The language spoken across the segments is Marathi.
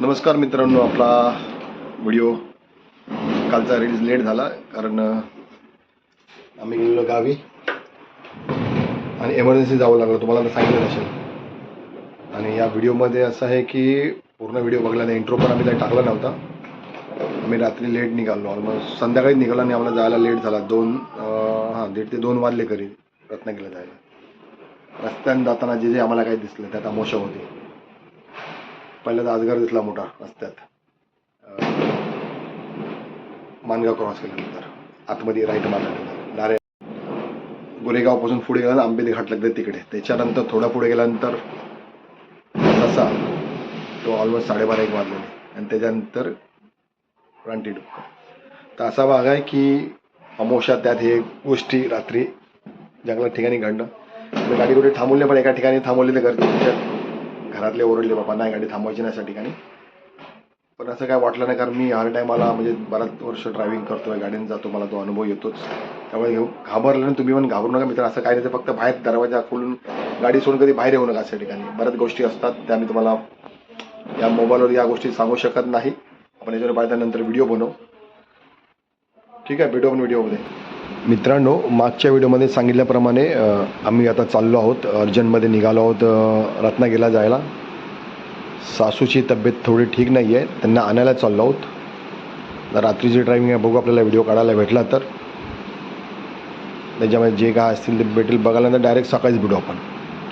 नमस्कार मित्रांनो आपला व्हिडिओ कालचा रिलीज लेट झाला कारण आम्ही गेलेलो गावी आणि एमर्जन्सी जावं लागलं तुम्हाला तर सांगितलं असेल आणि या व्हिडिओमध्ये असं आहे की पूर्ण व्हिडिओ बघला नाही इंट्रो पण आम्ही काही टाकला नव्हता. आम्ही रात्री लेट निघालो ऑलमोस्ट संध्याकाळी निघालो आणि आम्हाला जायला लेट झाला. दोन हां दीड ते दोन वाजले करी रत्नागिरीला जायला. रस्त्याने जाताना जे जे आम्हाला काही दिसलं त्यात आमोशा होती. पहिल्यांदा आजगार दिसला मोठा रस्त्यात. मानगाव क्रॉस केल्यानंतर. आतमध्ये राईट मारल्यानंतर. नारे गोरेगावपासून पुढे गेला आंबेली घाट लागले तिकडे. त्याच्यानंतर थोडा पुढे गेल्यानंतर ससा. तो ऑलमोस्ट साडेबारा एक वाजलेले आणि त्याच्यानंतर रानटी डुक्कर तर असा भाग आहे की अमोशा त्यात हे गोष्टी रात्री जंगलात ठिकाणी घडणं. गाडी कुठे थांबवली पण एका ठिकाणी थांबवली तर घरच्या घरातले ओरडले बाबा नाही गाडी थांबवायची नाही अशा ठिकाणी. पण असं काय वाटलं नाही कारण मी हर टायमाला म्हणजे बराच वर्ष ड्रायव्हिंग करतोय गाडीने जातो मला तो अनुभव येतोच. त्यामुळे घेऊ घाबरलं नाही तुम्ही पण घाबरू नका मित्र असं काय नाही फक्त बाहेर दरवाजा खोलून गाडी सोडून कधी बाहेर येऊ नका अशा ठिकाणी. बऱ्याच गोष्टी असतात त्या मी तुम्हाला या मोबाईलवर या गोष्टी सांगू शकत नाही. आपण याच्यावर पाहिजे नंतर व्हिडिओ बनवू. ठीक आहे भेटू आपण व्हिडिओमध्ये मित्रांनो मागच्या व्हिडिओमध्ये सांगितल्याप्रमाणे आम्ही आता चाललो आहोत अर्जंटमध्ये निघालो आहोत रत्नागिरीला जायला. सासूची तब्येत थोडी ठीक नाही आहे त्यांना आणायला चाललो आहोत. रात्रीची ड्रायव्हिंग आहे बघू आपल्याला व्हिडिओ काढायला भेटला तर. त्याच्यामध्ये जे काय असतील ते भेटेल बघायला तर डायरेक्ट सकाळीच भेटू आपण.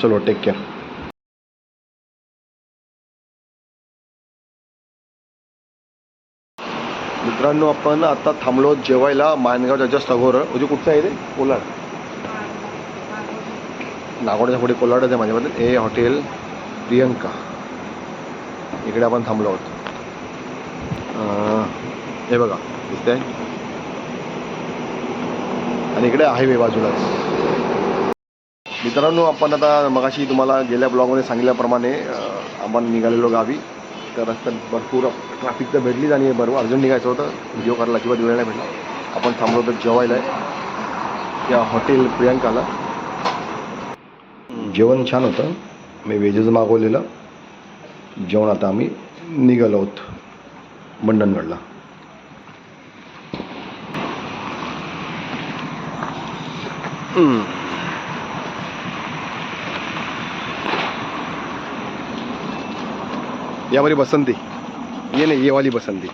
चलो टेक केअर मित्रांनो आपण आता थांबलो जेवायला. मानगाव जस्ट सगोर. म्हणजे कुठचं आहे ते कोलाड. नागोड्याच्या पुढे कोलाडच आहे माझ्याबद्दल. हे हॉटेल प्रियंका. इकडे आपण थांबलो आहोत. हे बघा दिसते आणि इकडे हायवे बाजूलाच मित्रांनो आपण आता मगाशी तुम्हाला गेल्या ब्लॉगमध्ये सांगितल्याप्रमाणे आपण निघालेलो गावी. तर रस्त्यात भरपूर ट्रॅफिक तर भेटलीच आणि बरोबर अर्जंट निघायचं होतं. व्हिडिओ करायला किंवा वेळ नाही भेटला. आपण थांबलो तर जेवायला या हॉटेल प्रियंकाला. जेवण छान होतं. मी व्हेजच मागवलेलं. जेवण आता आम्ही निघालो आहोत. मंडणगडला. यावाली बसंती. ये नाही ये वाली बसंती.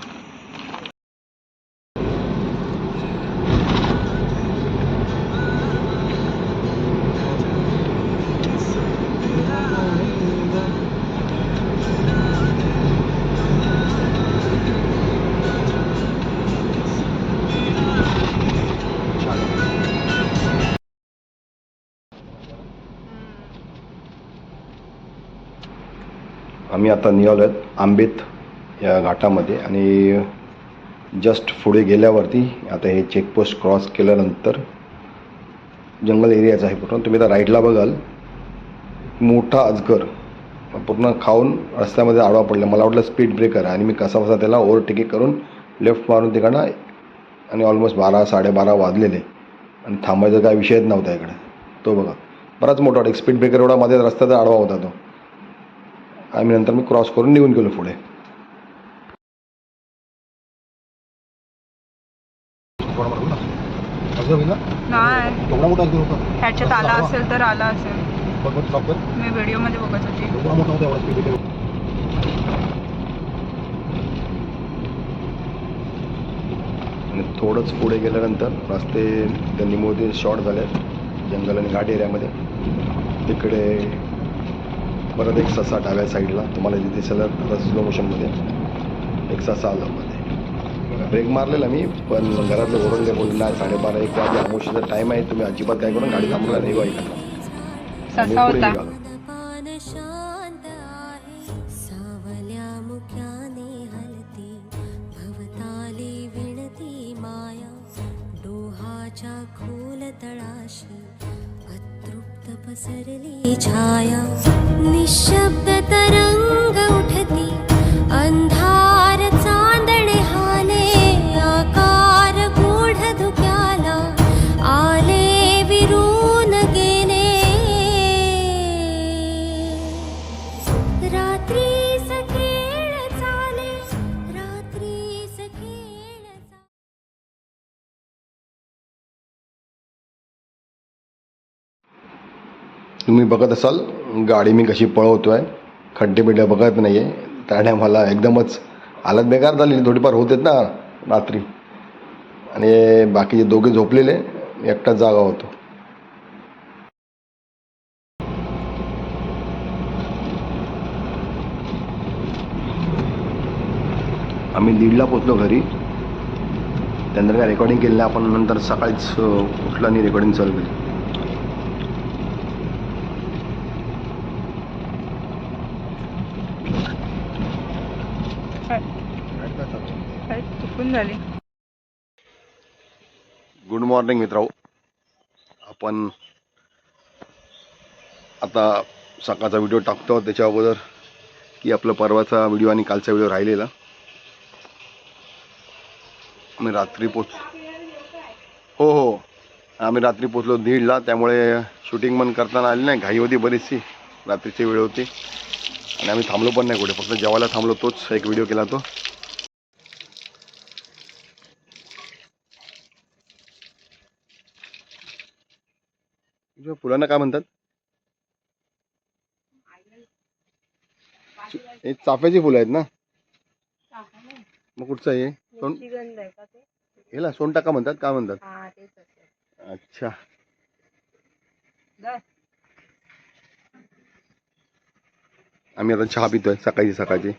आम्ही आता निघालो आहेत आंबेत या घाटामध्ये आणि जस्ट पुढे गेल्यावरती आता हे चेकपोस्ट क्रॉस केल्यानंतर जंगल एरियाचा आहे पूर्ण. तुम्ही आता राईटला बघाल मोठा अजगर. पूर्ण खाऊन रस्त्यामध्ये आडवा पडला. मला वाटलं स्पीड ब्रेकर आणि मी कसा बसा त्याला ओव्हरटेकिंग करून लेफ्ट मारून तिकडनं आणि ऑलमोस्ट बारा साडेबारा वाजलेले. आणि थांबायचा काय विषयच नव्हता इकडे. तो बघा. बराच मोठा होता एक स्पीड ब्रेकर एवढा मध्ये रस्त्याचा आडवा होता तो. आम्ही नंतर मी क्रॉस करून निघून गेलो पुढे. ह्याच्यात आला असेल तर आला असेल. मी व्हिडिओमध्ये बघत होती. आणि थोडंच पुढे गेल्यानंतर रस्ते त्यांनी मोठे शॉर्ट झाले जंगल आणि घाट एरियामध्ये तिकडे परत एक ससा डाव्या साईडला. तुम्हाला जिथे दिसेल आता स्लो मोशनमध्ये एक ससा आला मध्ये ब्रेक मारलेला मी पण घरातले ओरडले बोलले नाही साडेबारा एक वाजे आमोशीचा टाईम आहे तुम्ही अजिबात काय करून गाडी थांबला नाही बाई ससा होता. या निःशब्दतरा तुम्ही बघत असाल गाडी मी कशी पळवतो आहे खड्डे बिड्डे बघत नाही आहे त्याने मला एकदमच हालत बेकार झाली. थोडीफार होतेत ना रात्री. आणि बाकीचे दोघे झोपलेले एकटाच जागा होतो. आम्ही दीडला पोचलो घरी. त्यानंतर काय रेकॉर्डिंग केलं नाही आपण नंतर सकाळीच उठलं आणि रेकॉर्डिंग चालू केली. झाली. गुड मॉर्निंग मित्रांनो. आपण आता सकाळचा व्हिडिओ टाकतो. त्याच्या अगोदर की आपला परवाचा व्हिडिओ आणि कालचा व्हिडिओ राहिलेला. आम्ही रात्री पोच हो हो. आम्ही रात्री पोचलो दीडला. त्यामुळे शूटिंग पण करताना आली नाही. घाई होती बरीचशी. रात्रीची वेळ होती. आणि आम्ही थांबलो पण नाही कुठे. फक्त जेवायला थांबलो तोच. एक व्हिडिओ केला तो. तुझ्या फुलांना काय म्हणतात? हे चाफ्याची फुलं आहेत ना? मग कुठचं आहे हे? सोन ह्याला सोनटाका म्हणतात काय म्हणतात? अच्छा. आम्ही आता चहा पितोय सकाळची सकाळची.